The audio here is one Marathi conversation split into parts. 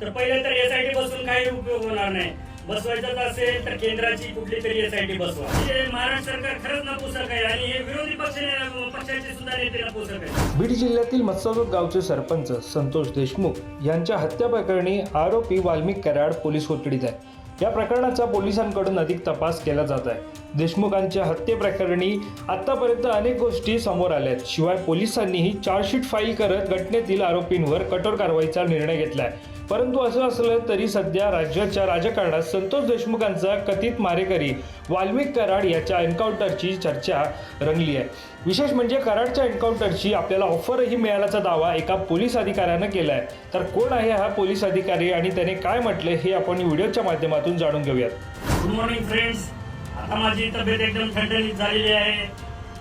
तर पहिले तर एस आय टी बसून काही उपयोग होणार नाही. बसवायचं असेल तर केंद्राची कुठली तरी एस आय टी बसवा म्हणजे महाराष्ट्र सरकार खरंच नपुसक आहे आणि हे विरोधी पक्ष पक्षाचे सुद्धा नेते नपुसक आहे बीड जिल्ह्यातील मत्स्यलोक गावचे सरपंच संतोष देशमुख यांच्या हत्या प्रकरणी आरोपी वाल्मिक कराड पोलीस कोठडीत आहे. या प्रकरणाचा पोलिसांकडून अधिक तपास केला जात आहे. देशमुखांच्या हत्येप्रकरणी आतापर्यंत अनेक गोष्टी समोर आल्या शिवाय पोलिसांनीही चार्जशीट फाईल करत घटनेतील आरोपींवर कठोर कारवाईचा निर्णय घेतला आहे परंतु असं असलं तरी सध्या राज्याच्या राजकारणात संतोष देशमुखांचा कथित मारेकरी वाल्मिक कराड याच्या एन्काउंटरची चर्चा रंगली आहे. विशेष म्हणजे कराडच्या एन्काउंटरची आपल्याला ऑफरही मिळाल्याचा दावा एका पोलीस अधिकाऱ्यानं केला आहे तर कोण आहे हा पोलीस अधिकारी आणि त्याने काय म्हटले हे आपण व्हिडिओच्या माध्यमातून जाणून घेऊयात. गुड मॉर्निंग फ्रेंड्स आता माझी तब्येत एकदम थंडणीत झालेली आहे.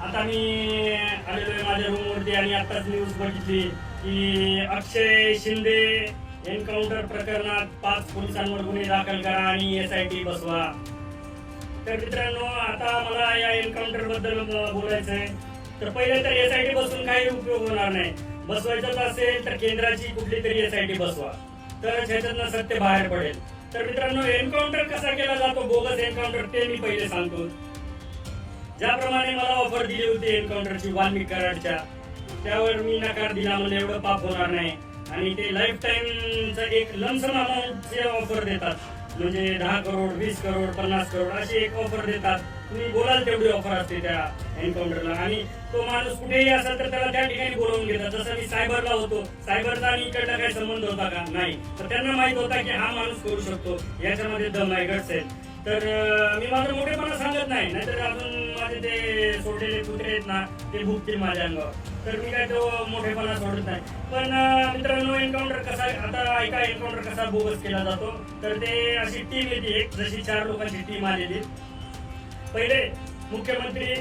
आता मी आलेलो आहे माझ्या रूमवरती आणि आताच न्यूज बघितली की अक्षय शिंदे एन्काउंटर प्रकरणात पाच पोलिसांवर गुन्हे दाखल करा आणि एस आय टी बसवा. तर मित्रांनो आता मला या एन्काउंटरबद्दल बोलायचं आहे तर पहिले तर एस आय टी बसून काही उपयोग होणार नाही. बसवायचंच असेल तर केंद्राची कुठली तरी एस आय टी बसवा. तरच ह्याच्यातनं सत्य बाहेर पडेल. तर मित्रांनो एन्काउंटर कसा केला जातो? बोगस एन्काउंटर ते मी पहिले सांगतो. ज्याप्रमाणे मला ऑफर दिली होती एन्काउंटरची वाल्मिक कराडच्या त्यावर मी नकार दिला म्हणजे एवढं पाप होणार नाही. आणि ते लाईफ टाईमचं एक लमसम अमाऊंटचे ऑफर देतात म्हणजे दहा करोड वीस करोड पन्नास करोड अशी एक ऑफर देतात. तुम्ही बोलाल तेवढी ऑफर असते त्या एन्काउंटरला आणि तो माणूस कुठेही असेल तर त्याला त्या ठिकाणी बोलवून घेतात. जसं मी सायबरला होतो. सायबरचा आणि इकडला काही संबंध होता का? नाही. तर त्यांना माहीत होता की हा माणूस करू शकतो. याच्यामध्ये दम आहे गट्स आहे तर मी माझं मोठेपणा सांगत नाही. नाहीतर अजून माझे ते सोडलेले कुत्रे आहेत ना ते भुकतील माझ्या अंगावर. तर मी काय तो मोठेपणा सोडत नाही. पण मित्रांनो एन्काउंटर कसा आता एका एन्काउंटर कसा बोगस केला जातो तर ते अशी टीम येते एक जशी चार लोकांची टीम आलेली. पहिले मुख्यमंत्री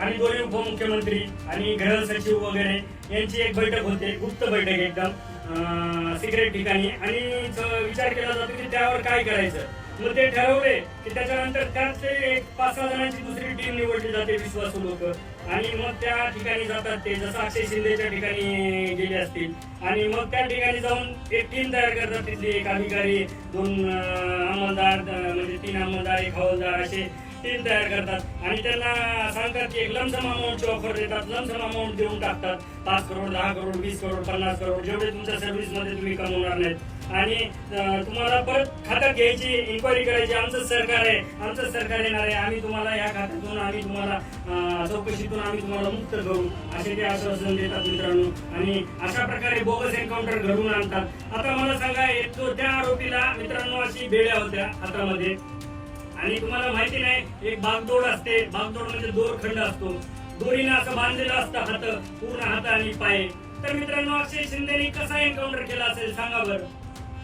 आणि दोन्ही उपमुख्यमंत्री आणि गृह सचिव वगैरे यांची एक बैठक होते गुप्त बैठक एकदम सिक्रेट ठिकाणी. आणि विचार केला जातो की त्यावर काय करायचं. मग ते ठरवले की त्याच्यानंतर त्यातले एक पाच सहा जणांची दुसरी टीम निवडली जाते विश्वासू लोक. आणि मग त्या ठिकाणी जातात ते जसं अक्षय शिंदेच्या ठिकाणी गेले असतील. आणि मग त्या ठिकाणी जाऊन एक टीम तयार करतात तिथले एक अधिकारी दोन अंमलदार म्हणजे तीन अंमलदार एक हवालदार असे. टीम तयार करतात. आणि त्यांना सांगतात की एक लमसम अमाऊंटची ऑफर देतात. लमसम अमाऊंट देऊन टाकतात. पाच करोड दहा करोड वीस करोड पन्नास करोड जेवढे तुमच्या सर्व्हिसमध्ये तुम्ही कमवणार नाहीत. आणि तुम्हाला परत खात्यात घ्यायची इन्क्वायरी करायची आमचं सरकार आहे आमचं सरकार येणार आहे. आम्ही तुम्हाला या खात्यातून आम्ही तुम्हाला चौकशीतून आम्ही तुम्हाला मुक्त करू. असे ते आश्वासन देतात मित्रांनो. आणि अशा प्रकारे बोगस एन्काउंटर घडवून आणतात. आता मला सांगा एक तो त्या आरोपीला मित्रांनो अशी बेड्या होत्या हातामध्ये. आणि तुम्हाला माहिती नाही एक बागदोड असते. बागदोड म्हणजे दोरखंड असतो. दोरीनं असं बांधलेलं असतं हात पूर्ण हात आणि पाय. तर मित्रांनो अक्षय शिंदेनी कसा एन्काउंटर केला असेल सांगा बरं.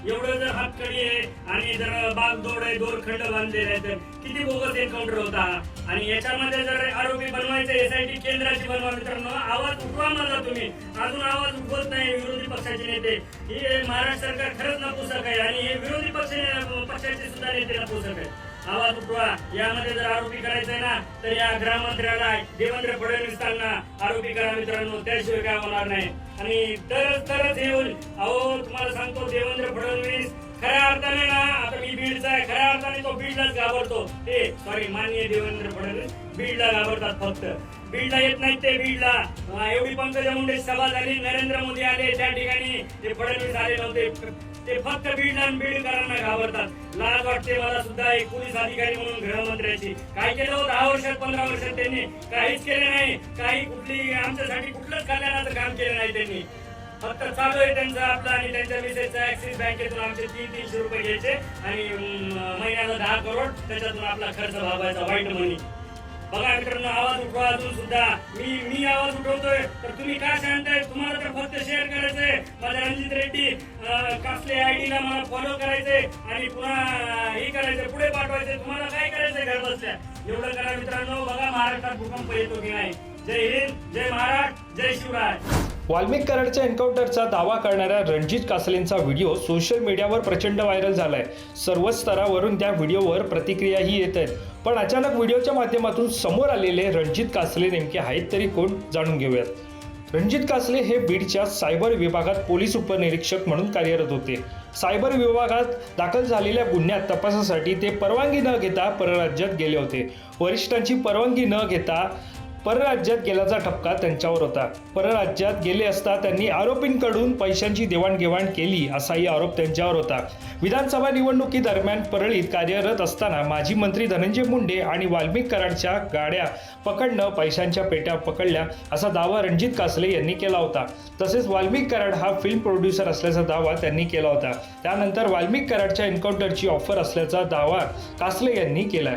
एवढं जर हातकडी आहे आणि जर बागदोड आहे दोरखंड बांधलेला आहे तर किती बोगस एन्काउंटर होता. आणि याच्यामध्ये जर आरोपी आय एसआयटी केंद्राची बनवा. मित्रांनो आवाज उठवा माझा तुम्ही. अजून आवाज उठवत नाही विरोधी पक्षाचे नेते. हे महाराष्ट्र सरकार खरंच नपुसक आहे आणि हे विरोधी पक्ष पक्षाचे सुद्धा नेते नपुसक आहे आवाज उठवा यामध्ये जर आरोपी करायचंय ना तर या गृहमंत्र्याला देवेंद्र फडणवीसांना आरोपी करा मित्रांनो. त्याशिवाय काय होणार नाही. आणि तरच तरच येऊन अहो तुम्हाला सांगतो देवेंद्र फडणवीस खऱ्या अर्थाने ना आता मी बीडचा आहे खऱ्या अर्थाने तो बीडलाच घाबरतो. ते सॉरी माननीय देवेंद्र फडणवीस बीडला घाबरतात फक्त. बीडला येत नाही ते बीडला एवढी पंकज मुंडे सभा झाली नरेंद्र मोदी आले त्या ठिकाणी. ते फडणवीस आले नव्हते. ते फक्त बीडला आणि बीडकरांना घाबरतात. लाज वाटते मला सुद्धा एक पोलीस अधिकारी म्हणून गृहमंत्र्याची. काय केलं होतं? दहा वर्षात पंधरा वर्षात त्यांनी. काहीच केलं नाही. काही कुठली आमच्यासाठी कुठलंच कल्याणाचं काम केलं नाही त्यांनी. फक्त चालू आहे त्यांचं आपलं आणि त्यांच्या विषयचा ऍक्सिस बँकेतून आमचे तीन तीनशे रुपये घ्यायचे आणि महिन्याला दहा करोड. त्याच्यातून आपला खर्च भागायचा वाईट मनी बघा मित्रांनो आवाज उठवा अजून सुद्धा. मी मी आवाज उठवतोय. तर तुम्ही काय सांगताय? तुम्हाला तर फक्त शेअर करायचंय. माझ्या रणजित रेड्डी कसले कासले आयडी ला मला फॉलो करायचंय आणि पुन्हा हे करायचंय पुढे पाठवायचंय. तुम्हाला काय करायचंय घर बसल्या? एवढं करा मित्रांनो. बघा महाराष्ट्रात भूकंप येतो की नाही. जय हिंद जय महाराष्ट्र जय शिवराय. वाल्मिक कराडच्या एन्काउंटरचा दावा करणाऱ्या रणजित कासलेंचा व्हिडिओ सोशल मीडियावर प्रचंड व्हायरल झालाय. सर्वच स्तरावरून त्या व्हिडिओवर प्रतिक्रियाही येत आहेत. पण अचानक व्हिडिओच्या माध्यमातून समोर आलेले रणजित कासले नेमके आहेत तरी कोण जाणून घेऊयात. रणजित कासले हे बीडच्या सायबर विभागात पोलीस उपनिरीक्षक म्हणून कार्यरत होते. सायबर विभागात दाखल झालेल्या गुन्ह्यात तपासासाठी ते परवानगी न घेता परराज्यात गेले होते. वरिष्ठांची परवानगी न घेता परराज्यात गेल्याचा ठपका त्यांच्यावर होता. परराज्यात गेले असता त्यांनी आरोपींकडून पैशांची देवाणघेवाण केली असाही आरोप त्यांच्यावर होता. विधानसभा निवडणुकीदरम्यान परळीत कार्यरत असताना माजी मंत्री धनंजय मुंडे आणि वाल्मिक कराडच्या गाड्या पकडणं पैशांच्या पेट्या पकडल्या असा दावा रणजित कासले यांनी केला होता. तसेच वाल्मिक कराड हा फिल्म प्रोड्युसर असल्याचा दावा त्यांनी केला होता. त्यानंतर वाल्मिक कराडच्या एन्काउंटरची ऑफर असल्याचा दावा कासले यांनी केला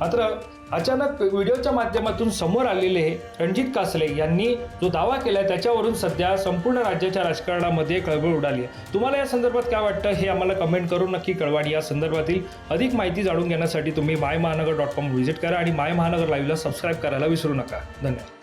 मात्र अचानक व्हिडिओच्या माध्यमातून समोर आलेले रणजित कासले यांनी जो दावा केला त्याच्यावरून सध्या संपूर्ण राज्याच्या राजकारणामध्ये कळबळ उडाली आहे. तुम्हाला या संदर्भात काय वाटतं हे आम्हाला कमेंट करून नक्की कळवा आणि या संदर्भातील अधिक माहिती जाणून घेण्यासाठी तुम्ही माय महानगर डॉट कॉम व्हिजिट करा आणि माय महानगर लाईव्हला सबस्क्राईब करायला विसरू नका. धन्यवाद.